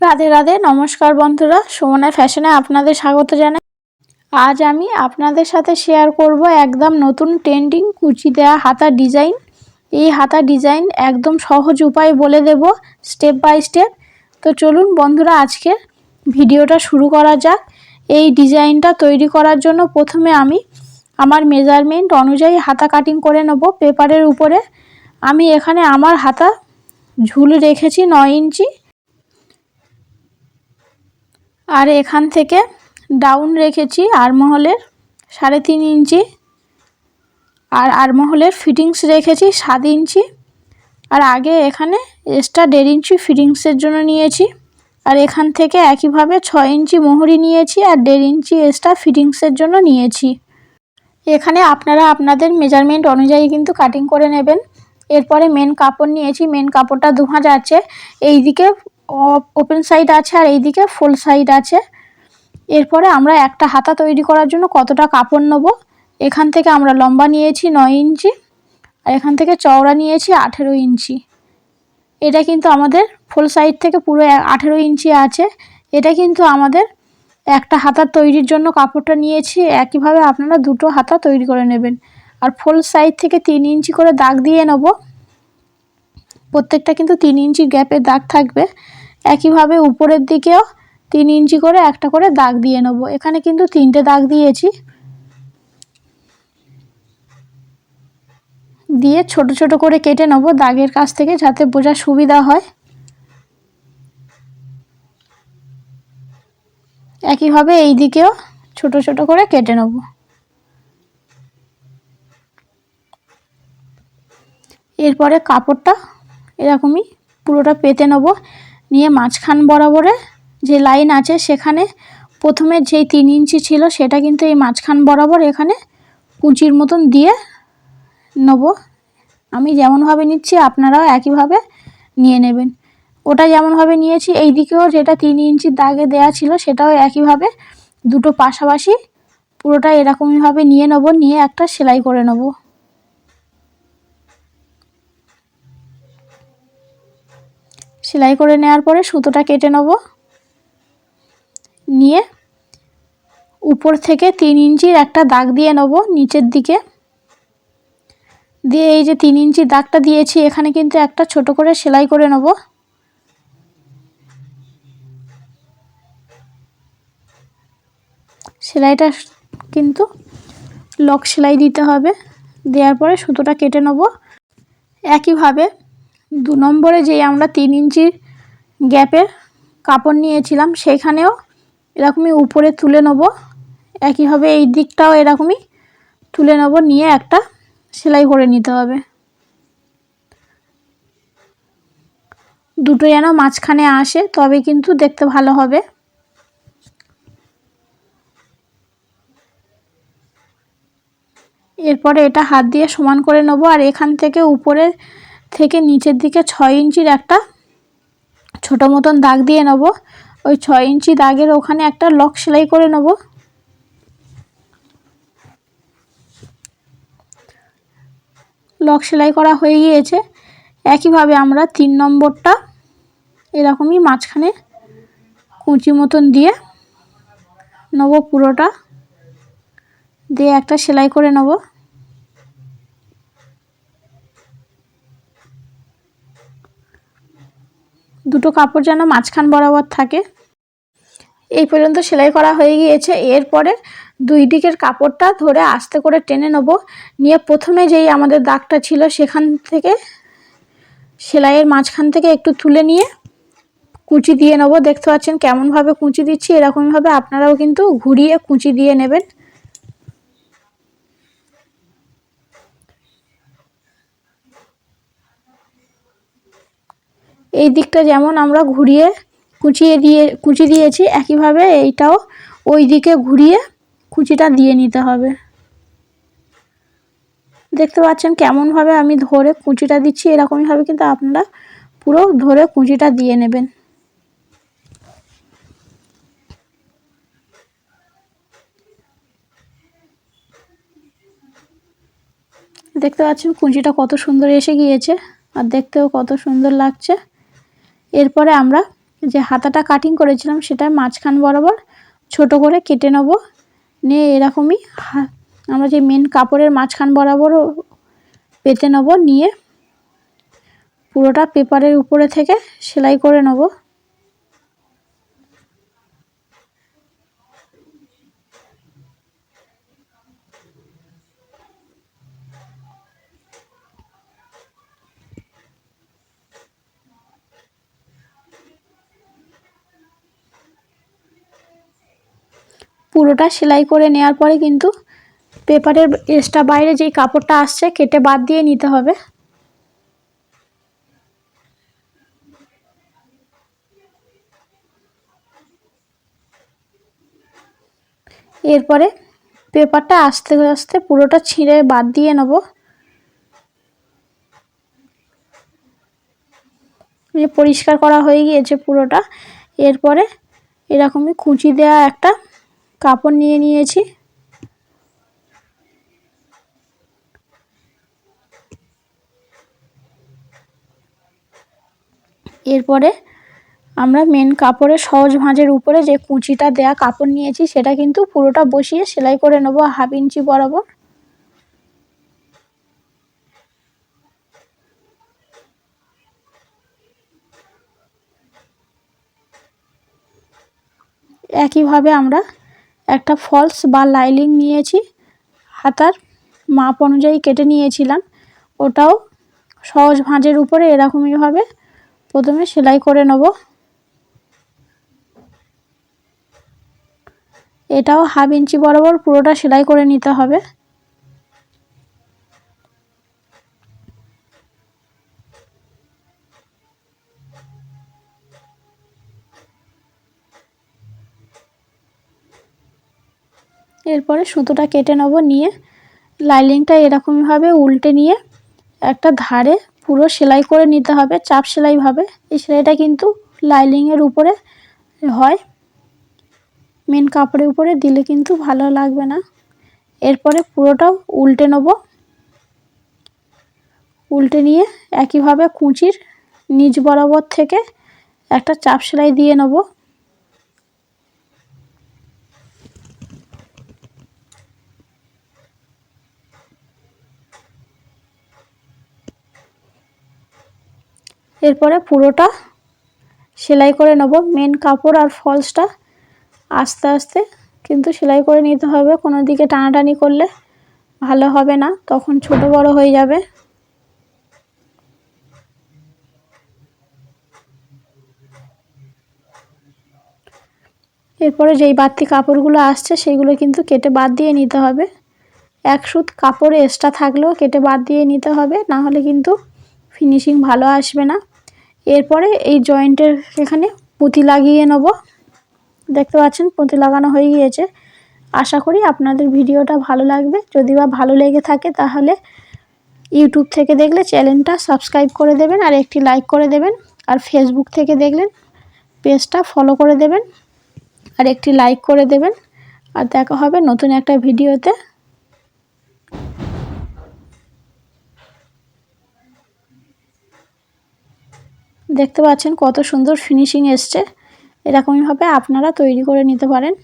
রাধে রাধে, নমস্কার বন্ধুরা। সুমনা ফ্যাশনে আপনাদের স্বাগত জানাই। আজ আমি আপনাদের সাথে শেয়ার করব একদম নতুন ট্রেন্ডিং কুচি দেওয়া হাতা ডিজাইন এই হাতা ডিজাইন একদম সহজ উপায় বলে দেব স্টেপ বাই স্টেপ তো চলুন বন্ধুরা, আজকে ভিডিওটা শুরু করা যাক। এই ডিজাইনটা তৈরি করার জন্য প্রথমে আমি আমার মেজারমেন্ট অনুযায়ী হাতা কাটিং করে নেব পেপারের উপরে। আমি এখানে আমার হাতা ঝুল রেখেছি নয় ইঞ্চি আর এখান থেকে ডাউন রেখেছি আরমহলের সাড়ে তিন ইঞ্চি। আর আরমহলের ফিটিংস রেখেছি সাত ইঞ্চি। আর আগে এখানে এক্সট্রা দেড় ইঞ্চি ফিটিংসের জন্য নিয়েছি। আর এখান থেকে একইভাবে ছয় ইঞ্চি মোহরি নিয়েছি আর দেড় ইঞ্চি এক্সট্রা ফিটিংসের জন্য নিয়েছি। এখানে আপনারা আপনাদের মেজারমেন্ট অনুযায়ী কিন্তু কাটিং করে নেবেন। এরপরে মেন কাপড় নিয়েছি মেন কাপড়টা দু হাজার আছে। এইদিকে ওপেন সাইড আছে আর এইদিকে ফুল সাইড আছে। এরপরে আমরা একটা হাতা তৈরি করার জন্য কতটা কাপড় নেব? এখান থেকে আমরা লম্বা নিয়েছি নয় ইঞ্চি, আর এখান থেকে চওড়া নিয়েছি আঠেরো ইঞ্চি। এটা কিন্তু আমাদের ফুল সাইড থেকে পুরো আঠেরো ইঞ্চি আছে। এটা কিন্তু আমাদের একটা হাতা তৈরির জন্য কাপড়টা নিয়েছি। একইভাবে আপনারা দুটো হাতা তৈরি করে নেবেন। আর ফুল সাইড থেকে তিন ইঞ্চি করে দাগ দিয়ে নেব। প্রত্যেকটা কিন্তু তিন ইঞ্চি গ্যাপের দাগ থাকবে। একইভাবে উপরের দিকেও তিন ইঞ্চি করে একটা করে দাগ দিয়ে নেব। এখানে কিন্তু তিনটে দাগ দিয়েছি। দিয়ে ছোট ছোট করে কেটে নেব দাগের কাছ থেকে যাতে বোঝার সুবিধা হয়। একইভাবে এই দিকেও ছোট ছোট করে কেটে নেব। এরপরে কাপড়টা এরকমই পুরোটা পেতে নেব। নিয়ে মাঝখান বরাবরে যে লাইন আছে সেখানে প্রথমে যেই তিন ইঞ্চি ছিল সেটা কিন্তু এই মাঝখান বরাবর এখানে কুচির মতন দিয়ে নেব। আমি যেমনভাবে নিচ্ছি আপনারাও একইভাবে নিয়ে নেবেন। ওটা যেমনভাবে নিয়েছি, এই দিকেও যেটা তিন ইঞ্চির দাগে দেয়া ছিল সেটাও একইভাবে দুটো পাশাপাশি পুরোটা এরকমইভাবে নিয়ে নেব, নিয়ে একটা সেলাই করে নেব। সেলাই করে নেওয়ার পরে সুতোটা কেটে নেব। নিয়ে উপর থেকে তিন ইঞ্চির একটা দাগ দিয়ে নেব নিচের দিকে। দিয়ে এই যে তিন ইঞ্চি দাগটা দিয়েছি, এখানে কিন্তু একটা ছোট করে সেলাই করে নেব। সেলাইটা কিন্তু লক সেলাই দিতে হবে। দেওয়ার পরে সুতোটা কেটে নেব। একইভাবে দু নম্বরে যে আমরা তিন ইঞ্চির গ্যাপের কাপড় নিয়েছিলাম, সেখানেও এরকমই উপরে তুলে নেব। একইভাবে এই দিকটাও এরকমই তুলে নেব, নিয়ে একটা সেলাই করে নিতে হবে। দুটো যেন মাঝখানে আসে, তবে কিন্তু দেখতে ভালো হবে। এরপরে এটা হাত দিয়ে সমান করে নেব, আর এখান থেকে উপরে থেকে নিচের দিকে ছয় ইঞ্চির একটা ছোট মতন দাগ দিয়ে নেব। ওই ছয় ইঞ্চি দাগের ওখানে একটা লক সেলাই করে নেব। লক সেলাই করা হয়ে গিয়েছে। একইভাবে আমরা তিন নম্বরটা এরকমই মাঝখানে কুঁচি মতন দিয়ে নেব পুরোটা। দিয়ে একটা সেলাই করে নেব। দুটো কাপড় যেন মাঝখান বরাবর থাকে। এই পর্যন্ত সেলাই করা হয়ে গিয়েছে। এরপরে দুই দিকের কাপড়টা ধরে আস্তে করে টেনে নেব। নিয়ে প্রথমে যেই আমাদের দাগটা ছিল সেখান থেকে সেলাইয়ের মাঝখান থেকে একটু তুলে নিয়ে কুচি দিয়ে নেব। দেখতে পাচ্ছেন কেমনভাবে কুচি দিচ্ছি, এরকমভাবে আপনারাও কিন্তু ঘুরিয়ে কুচি দিয়ে নেবেন। এই দিকটা যেমন আমরা ঘুরিয়ে কুচিয়ে দিয়ে, কুচি দিয়েছি, একইভাবে এইটাও ওই দিকে ঘুরিয়ে কুচিটা দিয়ে নিতে হবে। দেখতে পাচ্ছেন কেমনভাবে আমি ধরে কুচিটা দিচ্ছি, এরকমইভাবে কিন্তু আপনারা পুরো ধরে কুচিটা দিয়ে নেবেন। দেখতে পাচ্ছেন কুঁচিটা কত সুন্দর এসে গিয়েছে, আর দেখতেও কত সুন্দর লাগছে। এরপরে আমরা যে হাতাটা কাটিং করেছিলাম সেটা মাঝখান বরাবর ছোট করে কেটে নেব। নিয়ে এরকমই আমরা যে মেন কাপড়ের মাঝখান বরাবর পেতে নেব। নিয়ে পুরোটা পেপারের উপরে থেকে সেলাই করে নেব। পুরোটা সেলাই করে নেওয়ার পরে কিন্তু পেপারের এক্সট্রা বাইরে যেই কাপড়টা আসছে কেটে বাদ দিয়ে নিতে হবে। এরপরে পেপারটা আস্তে আস্তে পুরোটা ছিঁড়ে বাদ দিয়ে নেব। পরিষ্কার করা হয়ে গিয়েছে পুরোটা। এরপরে এরকমই কুচি দেওয়া একটা কাপড় নিয়ে নিয়েছি। এরপরে আমরা মেন কাপড়ের সহজ ভাঁজের উপরে যে কুচিটা দেয়া কাপড় নিয়েছি, সেটা কিন্তু পুরোটা বসিয়ে সেলাই করে নেব হাফ ইঞ্চি বরাবর। একইভাবে আমরা একটা ফলস বা লাইলিং নিয়েছি। হাতার মাপ অনুযায়ী কেটে নিয়েছিলাম। ওটাও সহজ ভাঁজের উপরে এরকমইভাবে প্রথমে সেলাই করে নেব। এটাও হাফ ইঞ্চি বরাবর পুরোটা সেলাই করে নিতে হবে। এরপরে সুতোটা কেটে নেব, নিয়ে লাইলিংটা এরকমভাবে উল্টে নিয়ে একটা ধারে পুরো সেলাই করে নিতে হবে, চাপ সেলাইভাবে। এই সেলাইটা কিন্তু লাইলিংয়ের উপরে হয় মেন কাপড়ের উপরে দিলে কিন্তু ভালো লাগবে না। এরপরে পুরোটাও উল্টে নেব। উল্টে নিয়ে একইভাবে কুঁচির নিচ বরাবর থেকে একটা চাপ সেলাই দিয়ে নেব। এরপরে পুরোটা সেলাই করে নেব। মেন কাপড় আর ফলসটা আস্তে আস্তে কিন্তু সেলাই করে নিতে হবে। কোনো দিকে টানাটানি করলে ভালো হবে না, তখন ছোট বড় হয়ে যাবে। এরপরে যেই বাড়তি কাপড়গুলো আসছে সেইগুলো কিন্তু কেটে বাদ দিয়ে নিতে হবে। এক সুত কাপড় এক্সট্রা থাকলেও কেটে বাদ দিয়ে নিতে হবে, না হলে কিন্তু ফিনিশিং ভালো আসবে না। এরপরে এই জয়েন্টের এখানে পুঁতি লাগিয়ে নেব। দেখতে পাচ্ছেন, পুঁতি লাগানো হয়ে গিয়েছে। আশা করি আপনাদের ভিডিওটা ভালো লাগবে। যদি বা ভালো লেগে থাকে তাহলে ইউটিউব থেকে দেখলে চ্যানেলটা সাবস্ক্রাইব করে দেবেন আর একটি লাইক করে দেবেন। আর ফেসবুক থেকে দেখলেন পেজটা ফলো করে দেবেন। আর একটি লাইক করে দেবেন। আর দেখা হবে নতুন একটা ভিডিওতে। দেখতে পাচ্ছেন কত সুন্দর ফিনিশিং এসছে। এরকমইভাবে আপনারা তৈরি করে নিতে পারেন।